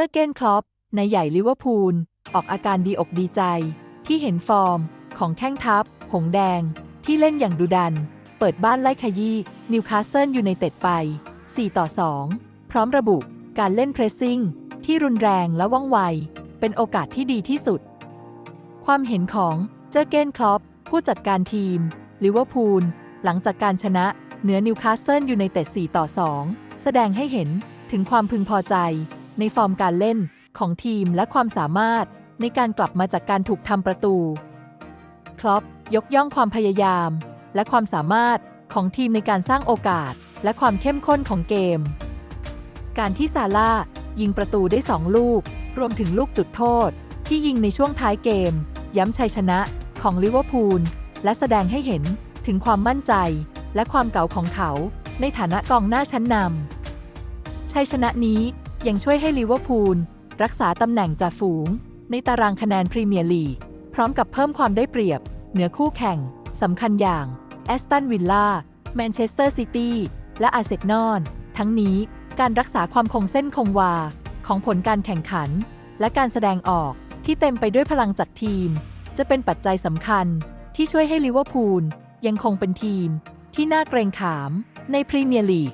อร์เกนคลอปในายใหญ่ลิเวอร์พูล ออกอาการดีอกดีใจ ที่เห็นฟอร์ม ของแข้งทัพ หงแดง ที่เล่นอย่างดุดัน เปิดบ้านไล่ขยี้นิวคาสเซิลยูไนเต็ดไป 4 ต่อ 2 พร้อมระบุการเล่นเพรสซิ่ง ที่รุนแรงและว่องไว เป็นโอกาสที่ดีที่สุด ความเห็นของเจอร์เกนคลอปผู้จัดการทีมลิเวอร์พูลหลังจากการชนะเหนือนิวคาสเซิลยูไนเต็ด 4 ต่อ 2 แสดงให้เห็นถึงความพึงพอใจ ในฟอร์มการเล่นของทีมและความสามารถในการกลับมาจากการถูกทำประตู คลอปยกย่องความพยายาม และความสามารถของทีมในการสร้างโอกาส และความเข้มข้นของเกม การที่ซาร่ายิงประตูได้ 2 ลูก รวมถึงลูกจุดโทษ ที่ยิงในช่วงท้ายเกม ย้ำชัยชนะของลิเวอร์พูลและแสดงให้เห็นถึงความมั่นใจ และความเก่าของเขา ในฐานะกองหน้าชั้นนำชัยชนะนี้ ยังช่วยให้ลิเวอร์พูลรักษาตำแหน่งจ่าฝูง ในตารางคะแนนพรีเมียร์ลีกพร้อมกับเพิ่มความได้เปรียบ เหนือคู่แข่งสำคัญอย่างแอสตันวิลล่าแมนเชสเตอร์ซิตี้และอาร์เซนอลทั้งนี้การรักษาความคงเส้นคงวา ของผลการแข่งขัน และการแสดงออกที่เต็มไปด้วยพลังจากทีม จะเป็นปัจจัยสำคัญที่ช่วยให้ลิเวอร์พูลยังคงเป็นทีมที่น่าเกรงขามในพรีเมียร์ลีก